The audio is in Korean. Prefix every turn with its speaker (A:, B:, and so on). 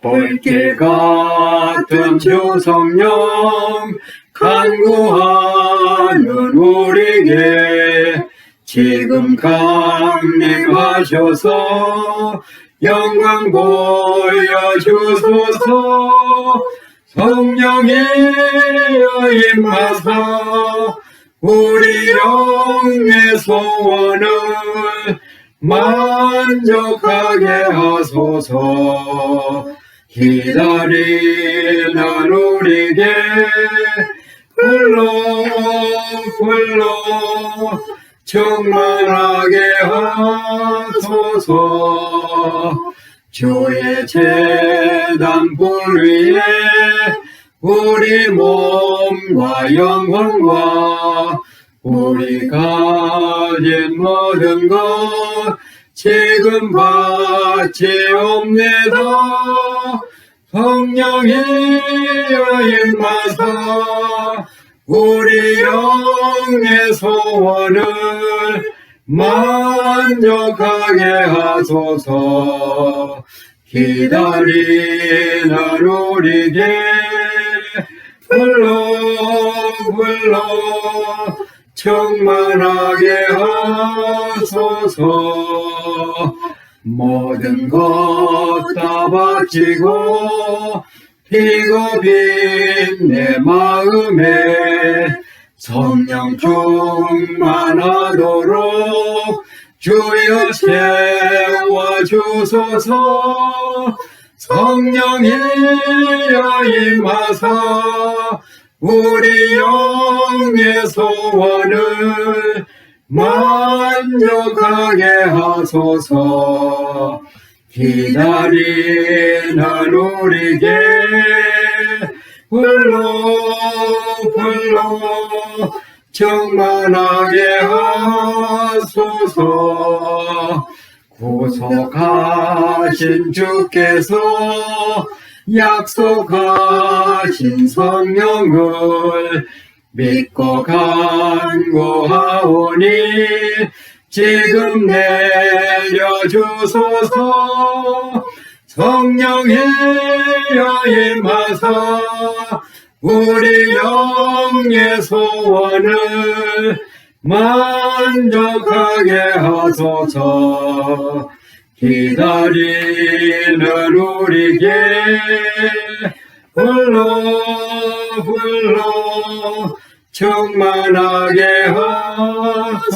A: 볼길 같은 주 성령 간구하는 우리에게 지금 강림하셔서 영광 보여주소서. 성령이여 임하사 우리 영의 소원을 만족하게 하소서 기다리는 우리에게 불러 불러 충만하게 하소서. 주의 재단 불 위에 우리 몸과 영혼과 우리 가진 모든 것 지금 바치옵니다 성령이여 임하사 우리 영의 소원을 만족하게 하소서. 기다리는 우리에게 불러 불러 충만하게 하소서. 모든 것 다 바치고 피고 빈 내 마음에 성령 충만하도록 주여 채워주소서. 성령이여 임하사 우리 영의 소원을 만족하게 하소서. 기다리는 우리에게 불러 불러 충만하게 하소서. 구속하신 주께서 약속하신 성령을 믿고 간구하오니 지금 내려주소서. 성령이여 임하사 우리 영의 소원을 만족하게 하소서. 기다리는 우리에게 불러 불러 충만하게 하소서